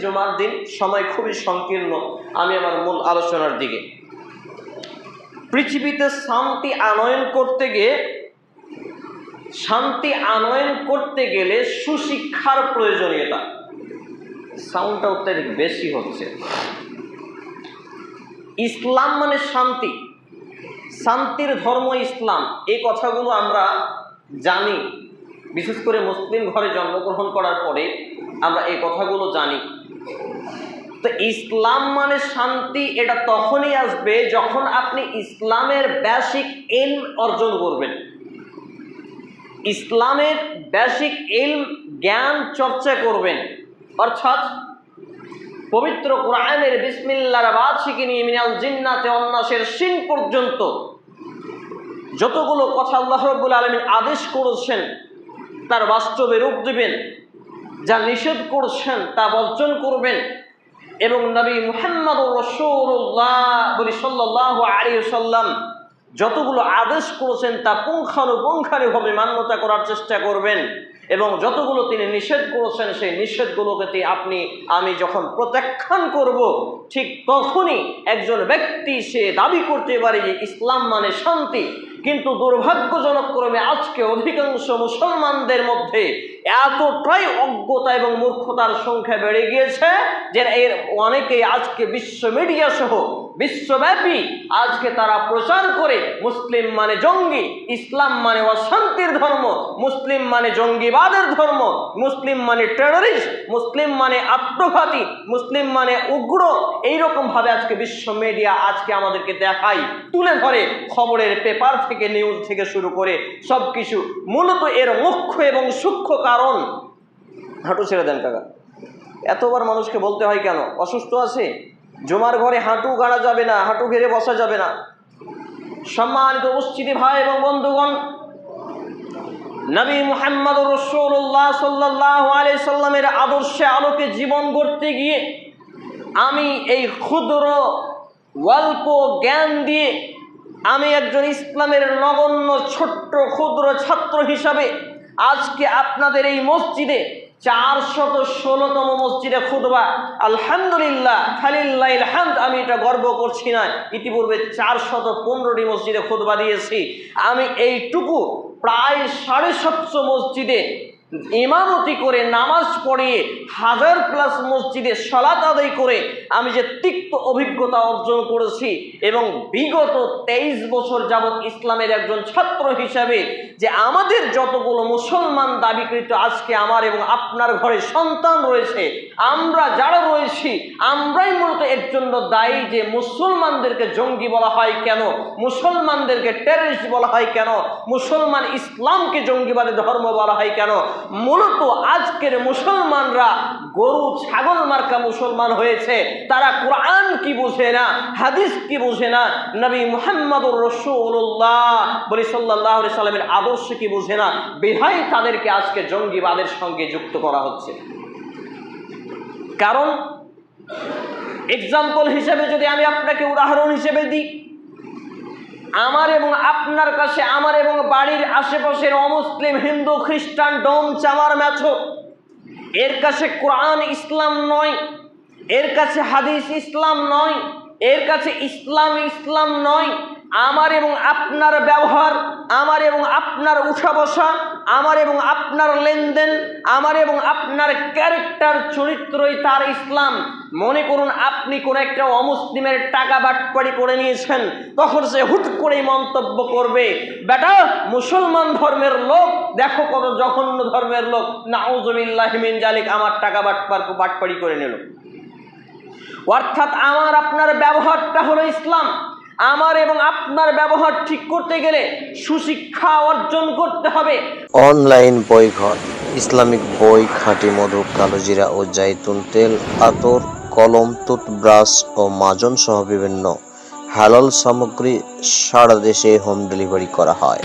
জুমার দিন সময় খুবই সংকীর্ণ, আমি আমার মূল আলোচনার দিকে। পৃথিবীতে শান্তি আনয়ন করতে গিয়ে, শান্তি আনয়ন করতে গেলে সুশিক্ষার প্রয়োজনীয়তা। সাউন্ডটা অত্যাধিক বেশি হচ্ছে। ইসলাম মানে শান্তি। শান্তির ধর্ম ইসলাম। এই কথাগুলো আমরা জানি। বিশেষ করে মুসলিম ঘরে জন্মগ্রহণ করার পরে আমরা এই কথাগুলো জানি। তো ইসলাম মানে শান্তি, এটা তখনই আসবে যখন আপনি ইসলামের বেসিক এল অর্জন করবেন। ইসলামের বেসিক এলম জ্ঞান চর্চা করবেন। অর্থাৎ পবিত্র কোরআনের বিসমিল্লার বাদ শিখে নিয়ে মিনাল জিন্নাতে অন্যাসের সিন পর্যন্ত যতগুলো কথা আল্লাহ রব্বুল আলমিন আদেশ করেছেন, তার বাস্তবে রূপ দিবেন। যা নিষেধ করছেন, তা বর্জন করবেন। এবং নবী মুহাম্মদ রসৌল্লাহ বলি সাল্লাহ আলী সাল্লাম যতগুলো আদেশ করেছেন, তা পুঙ্খানুপুঙ্খানুভাবে মান্যতা করার চেষ্টা করবেন। এবং যতগুলো তিনি নিষেধ করেছেন, সেই নিষেধগুলোকে আপনি, আমি যখন প্রত্যাখ্যান করব, ঠিক তখনই একজন ব্যক্তি সে দাবি করতে পারে যে ইসলাম মানে শান্তি। কিন্তু দুর্ভাগ্যজনক ক্রমে আজকে অধিকাংশ মুসলমানদের মধ্যে এতটাই অজ্ঞতা এবং মূর্খতার সংখ্যা বেড়ে গিয়েছে যে এর অনেকেই আজকে বিশ্ব মিডিয়া সহ বিশ্বব্যাপী আজকে তারা প্রচার করে মুসলিম মানে জঙ্গি, ইসলাম মানে অশান্তির ধর্ম, মুসলিম মানে জঙ্গিবাদের ধর্ম, মুসলিম মানে টেররিস্ট মুসলিম মানে আত্মঘাতী, মুসলিম মানে উগ্র, এইরকমভাবে আজকে বিশ্ব মিডিয়া আজকে আমাদেরকে দেখায়, তুলে ধরে খবরের পেপার থেকে নিউজ থেকে শুরু করে সব কিছু মূলত এর মুখ্য এবং সূক্ষ্ম কারণ হাঁটু ছেড়ে দেন কাকা। এতবার মানুষকে বলতে হয় কেন? অসুস্থ আছে? জমার ঘরে হাঁটু গাড়া যাবে না, হাঁটু ঘেরে বসা যাবে না। সম্মানিত উপস্থিতি ভাই এবং বন্ধুগণ, নবী মুহাম্মদ রসুল্লাহ সাল্লাহ আলি সাল্লামের আদর্শে আলোকে জীবন গড়তে গিয়ে আমি এই ক্ষুদ্র অল্প জ্ঞান দিয়ে আমি একজন ইসলামের নগণ্য ছোট্ট ক্ষুদ্র ছাত্র হিসাবে আজকে আপনাদের এই মসজিদে চারশত ষোলোতম মসজিদে খুদবা আলহামদুলিল্লাহ খালিল্লাহ হামদ, আমি এটা গর্ব করছি না। ইতিপূর্বে চারশত পনেরোটি মসজিদে খুদবা দিয়েছি। আমি এইটুকু প্রায় সাড়ে সাতশো মসজিদে ইমামতি করে, নামাজ পড়িয়ে হাজার প্লাস মসজিদে সলাত আদায় করে, আমি যে তিক্ত অভিজ্ঞতা অর্জন করেছি এবং বিগত তেইশ বছর যাবৎ ইসলামের একজন ছাত্র হিসাবে যে আমাদের যতগুলো মুসলমান দাবিকৃত আজকে আমার এবং আপনার ঘরে সন্তান রয়েছে, আমরা যারা রয়েছি, আমরাই মূলত এর জন্য দায়ী যে মুসলমানদেরকে জঙ্গি বলা হয় কেন, মুসলমানদেরকে টেররিস্ট বলা হয় কেন, মুসলমান ইসলামকে জঙ্গিবাদী ধর্ম বলা হয় কেন মূলত আজকের মুসলমানরা গরু, ছাগল মার্কা মুসলমান হয়েছে। তারা কোরআন কি বুঝে না, হাদিস কি বুঝে না, নবী মুহাম্মদুর রসুল্লাহ বলি সাল্লাহ সাল্লামের আদর্শ কি বুঝে না বিধায় তাদেরকে আজকে জঙ্গিবাদের সঙ্গে যুক্ত করা হচ্ছে। কারণ এক্সাম্পল হিসেবে যদি আমি আপনাকে উদাহরণ হিসেবে দিই আমার এবং আপনার কাছে, আমার এবং বাড়ির আশেপাশের অমুসলিম, হিন্দু, খ্রিস্টান, ডোম, চামার ম্যাথো এর কাছে কোরআন ইসলাম নয়, এর কাছে হাদিস ইসলাম নয়, এর কাছে ইসলাম ইসলাম নয় আমার এবং আপনার ব্যবহার, আমার এবং আপনার উঠা বসা আমার এবং আপনার লেনদেন, আমার এবং আপনার ক্যারেক্টার চরিত্রই তার ইসলাম। মনে করুন, আপনি কোনো একটা অমুসলিমের টাকা বাটপাড়ি করে নিয়েছেন, তখন সে হুট করেই মন্তব্য করবে, বেটা, মুসলমান ধর্মের লোক, দেখো কত জঘন্য ধর্মের লোক। নাউজবিল্লাহমিন জালিক, আমার টাকা বাটপার বাটপাড়ি করে নিল। অর্থাৎ আমার, আপনার ব্যবহারটা হলো ইসলাম। আমার এবং আপনার ব্যবহার ঠিক করতে গেলে সুশিক্ষা অর্জন করতে হবে। অনলাইন বইঘর ইসলামিক বই, খাঁটি মধু কালোজিরা ও জাইতুন তেল, আতর, কলম, টুথব্রাশ ও মাজন সহ বিভিন্ন হালাল সামগ্রী সারা দেশে হোম ডেলিভারি করা হয়।